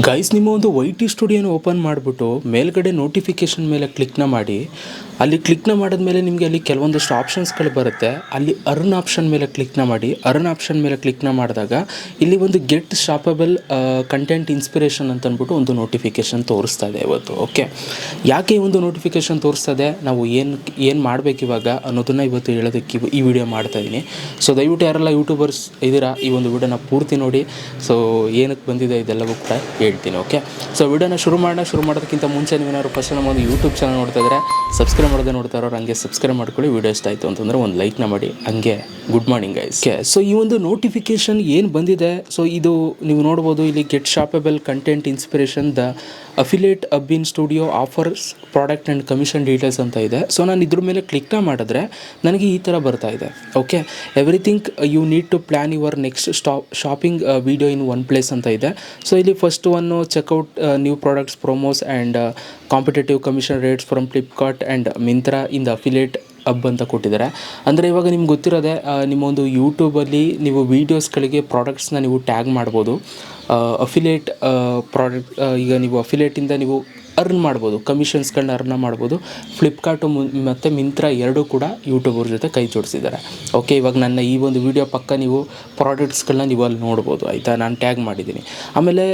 Guys ನಿಮ್ಮ ಒಂದು Y T ಸ್ಟುಡಿಯೋನ open ಮಾಡಿಬಿಟ್ಟು ಮೇಲ್ಗಡೆ ನೋಟಿಫಿಕೇಶನ್ ಮೇಲೆ ಕ್ಲಿಕ್ನ ಮಾಡಿ. ಅಲ್ಲಿ ಕ್ಲಿಕ್ನ ಮಾಡಿದ್ಮೇಲೆ ನಿಮಗೆ ಅಲ್ಲಿ ಕೆಲವೊಂದಷ್ಟು ಆಪ್ಷನ್ಸ್ಗಳು ಬರುತ್ತೆ. ಅಲ್ಲಿ ಅರ್ನ್ ಆಪ್ಷನ್ ಮೇಲೆ ಕ್ಲಿಕ್ನ ಮಾಡಿ. ಅರ್ನ್ ಆಪ್ಷನ್ ಮೇಲೆ ಕ್ಲಿಕ್ನ ಮಾಡಿದಾಗ ಇಲ್ಲಿ ಒಂದು ಗೆಟ್ ಶಾಪಬಲ್ ಕಂಟೆಂಟ್ ಇನ್ಸ್ಪಿರೇಷನ್ ಅಂತ ಅಂದ್ಬಿಟ್ಟು ಒಂದು ನೋಟಿಫಿಕೇಷನ್ ತೋರಿಸ್ತಾ ಇದೆ ಇವತ್ತು ಓಕೆ ಯಾಕೆ ಒಂದು ನೋಟಿಫಿಕೇಷನ್ ತೋರಿಸ್ತಾ ಇದೆ? ನಾವು ಏನು ಏನು ಮಾಡಬೇಕು ಇವಾಗ ಅನ್ನೋದನ್ನು ಇವತ್ತು ಹೇಳೋದಕ್ಕೆ ಈ ವಿಡಿಯೋ ಮಾಡ್ತಾಯಿದ್ದೀನಿ ಸೊ ದಯವಿಟ್ಟು ಯಾರೆಲ್ಲ ಯೂಟ್ಯೂಬರ್ಸ್ ಇದ್ದೀರಾ ಈ ಒಂದು ವಿಡಿಯೋನ ಪೂರ್ತಿ ನೋಡಿ. ಸೊ ಏನಕ್ಕೆ ಬಂದಿದೆ ಇದೆಲ್ಲವೂ ಕೂಡ ಹೇಳ್ತೀನಿ ಓಕೆ ಸೊ ವಿಡಿಯೋನ ಶುರು ಮಾಡೋಣ. ಶುರು ಮಾಡೋದಕ್ಕಿಂತ ಮುಂಚೆ ನೀವೇನಾದ್ರು ಫಸ್ಟ್ ನಮ್ಮ ಒಂದು ಯೂಟ್ಯೂಬ್ ಚಾನಲ್ ನೋಡ್ತಾ ಇದ್ದರೆ ಸಬ್ಸ್ಕ್ರೈಬ್ ಮಾಡೋದೇ ನೋಡ್ತಾ ಇರೋರು ಹಂಗೆ ಸಬ್ಸ್ಕ್ರೈಬ್ ಮಾಡ್ಕೊಳ್ಳಿ. ವೀಡಿಯೋ ಇಷ್ಟ ಆಯಿತು ಅಂತಂದರೆ ಒಂದು ಲೈಕ್ನ ಮಾಡಿ. ಹಂಗೆ good morning guys okay so ಈ ಒಂದು ನೋಟಿಫಿಕೇಶನ್ ಏನು ಬಂದಿದೆ? ಸೊ ಇದು ನೀವು ನೋಡ್ಬೋದು, ಇಲ್ಲಿ get shoppable content inspiration the affiliate hub in studio offers product and commission details ಅಂತ ಇದೆ. ಸೊ ನಾನು ಇದ್ರ ಮೇಲೆ ಕ್ಲಿಕ್ನ ಮಾಡಿದ್ರೆ ನನಗೆ ಈ ಥರ ಬರ್ತಾ ಇದೆ. Okay everything you need to plan your next stop shopping video in one place ಅಂತ ಇದೆ. ಸೊ ಇಲ್ಲಿ first one checkout new products promos and competitive commission rates from Flipkart and Myntra in the affiliate hub ಅಂತ ಕೊಟ್ಟಿದ್ದಾರೆ. ಅಂದರೆ ಇವಾಗ ನಿಮ್ಗೆ ಗೊತ್ತಿರೋದೆ ನಿಮ್ಮೊಂದು ಯೂಟ್ಯೂಬಲ್ಲಿ ನೀವು ವೀಡಿಯೋಸ್ಗಳಿಗೆ ಪ್ರಾಡಕ್ಟ್ಸ್ನ ನೀವು ಟ್ಯಾಗ್ ಮಾಡ್ಬೋದು. ಅಫಿಲೇಟ್ ಪ್ರಾಡಕ್ಟ್ ಈಗ ನೀವು ಅಫಿಲೇಟಿಂದ ನೀವು ಅರ್ನ್ ಮಾಡ್ಬೋದು ಕಮಿಷನ್ಸ್ಗಳನ್ನ ಅರ್ನ್ ಮಾಡ್ಬೋದು. ಫ್ಲಿಪ್ಕಾರ್ಟು ಮತ್ತು ಮಿಂತ್ರ ಎರಡೂ ಕೂಡ ಯೂಟ್ಯೂಬರ್ ಜೊತೆ ಕೈ ಜೋಡಿಸಿದ್ದಾರೆ. ಓಕೆ ಇವಾಗ ನನ್ನ ಈ ಒಂದು ವಿಡಿಯೋ ಪಕ್ಕ ನೀವು ಪ್ರಾಡಕ್ಟ್ಸ್ಗಳನ್ನ ನೀವು ಅಲ್ಲಿ ನೋಡ್ಬೋದು, ಆಯಿತಾ? ನಾನು ಟ್ಯಾಗ್ ಮಾಡಿದ್ದೀನಿ. ಆಮೇಲೆ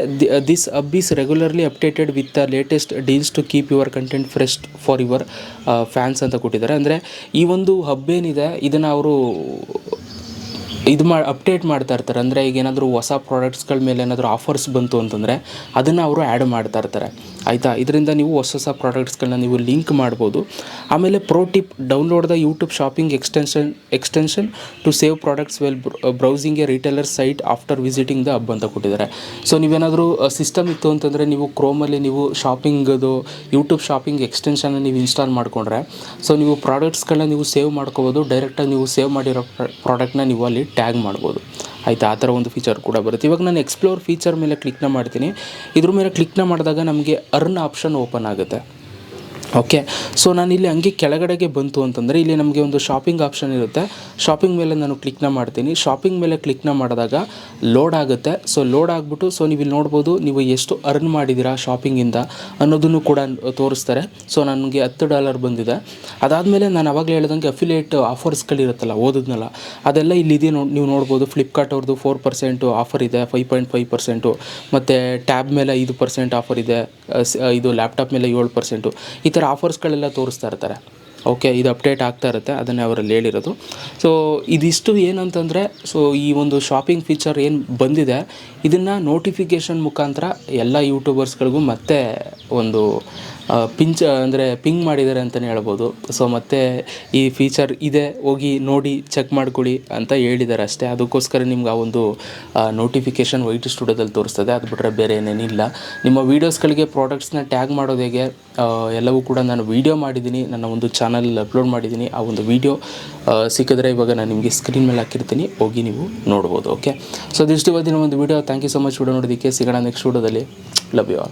this hub is regularly updated with the latest deals to keep your content fresh for your fans ಅಂತ ಕೊಟ್ಟಿದ್ದಾರೆ. ಅಂದರೆ ಈ ಒಂದು ಹಬ್ ಏನಿದೆ, ಇದನ್ನು ಅವರು ಇದು ಮಾ ಅಪ್ಡೇಟ್ ಮಾಡ್ತಾ ಇರ್ತಾರೆ. ಅಂದರೆ ಈಗ ಏನಾದರೂ ಹೊಸ ಪ್ರಾಡಕ್ಟ್ಸ್ಗಳ ಮೇಲೆ ಏನಾದರೂ ಆಫರ್ಸ್ ಬಂತು ಅಂತಂದರೆ ಅದನ್ನು ಅವರು ಆ್ಯಡ್ ಮಾಡ್ತಾ ಇರ್ತಾರೆ. ಆಯಿತಾ? ಇದರಿಂದ ನೀವು ಹೊಸ ಹೊಸ ಪ್ರಾಡಕ್ಟ್ಸ್ಗಳನ್ನ ನೀವು ಲಿಂಕ್ ಮಾಡ್ಬೋದು. ಆಮೇಲೆ pro tip download the YouTube shopping extension extension to save products while browsing a retailer site after visiting the hub ಅಂತ ಕೊಟ್ಟಿದ್ದಾರೆ. ಸೊ ನೀವೇನಾದರೂ ಸಿಸ್ಟಮ್ ಇತ್ತು ಅಂತಂದರೆ ನೀವು ಕ್ರೋಮಲ್ಲಿ ನೀವು ಶಾಪಿಂಗದು ಯೂಟ್ಯೂಬ್ ಶಾಪಿಂಗ್ ಎಕ್ಸ್ಟೆನ್ಷನ್ನ ನೀವು ಇನ್ಸ್ಟಾಲ್ ಮಾಡಿಕೊಂಡ್ರೆ ಸೊ ನೀವು ಪ್ರಾಡಕ್ಟ್ಸ್ಗಳನ್ನ ನೀವು ಸೇವ್ ಮಾಡ್ಕೋಬೋದು. ಡೈರೆಕ್ಟಾಗಿ ನೀವು ಸೇವ್ ಮಾಡಿರೋ ಪ್ರಾಡಕ್ಟ್ನ ನೀವು ಅಲ್ಲಿ ಟ್ಯಾಗ್ ಮಾಡ್ಬೋದು. ಆಯಿತಾ? ಆ ಥರ ಒಂದು ಫೀಚರ್ ಕೂಡ ಬರುತ್ತೆ. ಇವಾಗ ನಾನು ಎಕ್ಸ್ಪ್ಲೋರ್ ಫೀಚರ್ ಮೇಲೆ ಕ್ಲಿಕ್ನ ಮಾಡ್ತೀನಿ. ಇದ್ರ ಮೇಲೆ ಕ್ಲಿಕ್ನ ಮಾಡಿದಾಗ ನಮಗೆ ಅರ್ನ್ ಆಪ್ಷನ್ ಓಪನ್ ಆಗುತ್ತೆ. ಓಕೆ ಸೊ ನಾನು ಇಲ್ಲಿ ಹಂಗೆ ಕೆಳಗಡೆಗೆ ಬಂತು ಅಂತಂದರೆ ಇಲ್ಲಿ ನಮಗೆ ಒಂದು ಶಾಪಿಂಗ್ ಆಪ್ಷನ್ ಇರುತ್ತೆ. ಶಾಪಿಂಗ್ ಮೇಲೆ ನಾನು ಕ್ಲಿಕ್ನ ಮಾಡ್ತೀನಿ. ಶಾಪಿಂಗ್ ಮೇಲೆ ಕ್ಲಿಕ್ನ ಮಾಡಿದಾಗ ಲೋಡ್ ಆಗುತ್ತೆ. ಸೊ ಲೋಡ್ ಆಗಿಬಿಟ್ಟು ಸೊ ನೀವು ಇಲ್ಲಿ ನೋಡ್ಬೋದು, ನೀವು ಎಷ್ಟು ಅರ್ನ್ ಮಾಡಿದ್ದೀರಾ ಶಾಪಿಂಗಿಂದ ಅನ್ನೋದನ್ನು ಕೂಡ ತೋರಿಸ್ತಾರೆ. ಸೊ ನನಗೆ ಹತ್ತು ಡಾಲರ್ ಬಂದಿದೆ. ಅದಾದಮೇಲೆ ನಾನು ಅವಾಗಲೇ ಹೇಳ್ದಂಗೆ ಅಫಿಲಿಯೇಟ್ ಆಫರ್ಸ್ಗಳಿರುತ್ತಲ್ಲ ಓದಿದ್ನಲ್ಲ, ಅದೆಲ್ಲ ಇಲ್ಲಿದೆ ನೋಡಿ, ನೀವು ನೋಡ್ಬೋದು ಫ್ಲಿಪ್ಕಾರ್ಟ್ ಅವ್ರದ್ದು ಫೋರ್ ಪರ್ಸೆಂಟು ಆಫರ್ ಇದೆ ಫೈವ್ ಪಾಯಿಂಟ್ ಫೈವ್ ಪರ್ಸೆಂಟು ಮತ್ತು ಟ್ಯಾಬ್ ಮೇಲೆ ಐದು ಪರ್ಸೆಂಟ್ ಆಫರ್ ಇದೆ ಇದು ಲ್ಯಾಪ್ಟಾಪ್ ಮೇಲೆ ಏಳು ಪರ್ಸೆಂಟು ಈ ಆಫರ್ಸ್ಗಳೆಲ್ಲ ತೋರಿಸ್ತಾ ಇರ್ತಾರೆ. ಓಕೆ ಇದು ಅಪ್ಡೇಟ್ ಆಗ್ತಾ ಇರುತ್ತೆ, ಅದನ್ನೇ ಅವರಲ್ಲಿ ಹೇಳಿರೋದು. ಸೊ ಇದಿಷ್ಟು ಏನಂತಂದರೆ ಸೊ ಈ ಒಂದು ಶಾಪಿಂಗ್ ಫೀಚರ್ ಏನು ಬಂದಿದೆ, ಇದನ್ನು ನೋಟಿಫಿಕೇಷನ್ ಮುಖಾಂತರ ಎಲ್ಲ ಯೂಟ್ಯೂಬರ್ಸ್ಗಳಿಗೂ ಮತ್ತೆ ಒಂದು ಪಿಂಚ್ ಅಂದರೆ ಪಿಂಗ್ ಮಾಡಿದ್ದಾರೆ ಅಂತಲೇ ಹೇಳ್ಬೋದು. ಸೊ ಮತ್ತೆ ಈ ಫೀಚರ್ ಇದೆ, ಹೋಗಿ ನೋಡಿ ಚೆಕ್ ಮಾಡ್ಕೊಳ್ಳಿ ಅಂತ ಹೇಳಿದ್ದಾರೆ ಅಷ್ಟೇ. ಅದಕ್ಕೋಸ್ಕರ ನಿಮ್ಗೆ ಆ ಒಂದು ನೋಟಿಫಿಕೇಷನ್ ವೈಟ್ ಸ್ಟುಡಿಯೋದಲ್ಲಿ ತೋರಿಸ್ತದೆ. ಅದು ಬಿಟ್ಟರೆ ಬೇರೆ ಏನೇನಿಲ್ಲ. ನಿಮ್ಮ ವೀಡಿಯೋಸ್ಗಳಿಗೆ ಪ್ರಾಡಕ್ಟ್ಸ್ನ ಟ್ಯಾಗ್ ಮಾಡೋದು ಹೇಗೆ? ಎಲ್ಲವೂ ಕೂಡ ನಾನು ವೀಡಿಯೋ ಮಾಡಿದ್ದೀನಿ. ನನ್ನ ಒಂದು ಚಾನಲಲ್ಲಿ ಅಪ್ಲೋಡ್ ಮಾಡಿದ್ದೀನಿ. ಆ ಒಂದು ವೀಡಿಯೋ ಸಿಕ್ಕಿದ್ರೆ ಇವಾಗ ನಾನು ನಿಮಗೆ ಸ್ಕ್ರೀನ್ ಮೇಲೆ ಹಾಕಿರ್ತೀನಿ. ಹೋಗಿ ನೀವು ನೋಡ್ಬೋದು ಓಕೆ ಸೊ ಅದಿಷ್ಟು ಇವತ್ತಿನ ಒಂದು video thank you so much video ನೋಡೋದಕ್ಕೆ ಸಿಗೋಣ ನೆಕ್ಸ್ಟ್ ವೀಡಿಯೋದಲ್ಲಿ ಲವ್ ಯು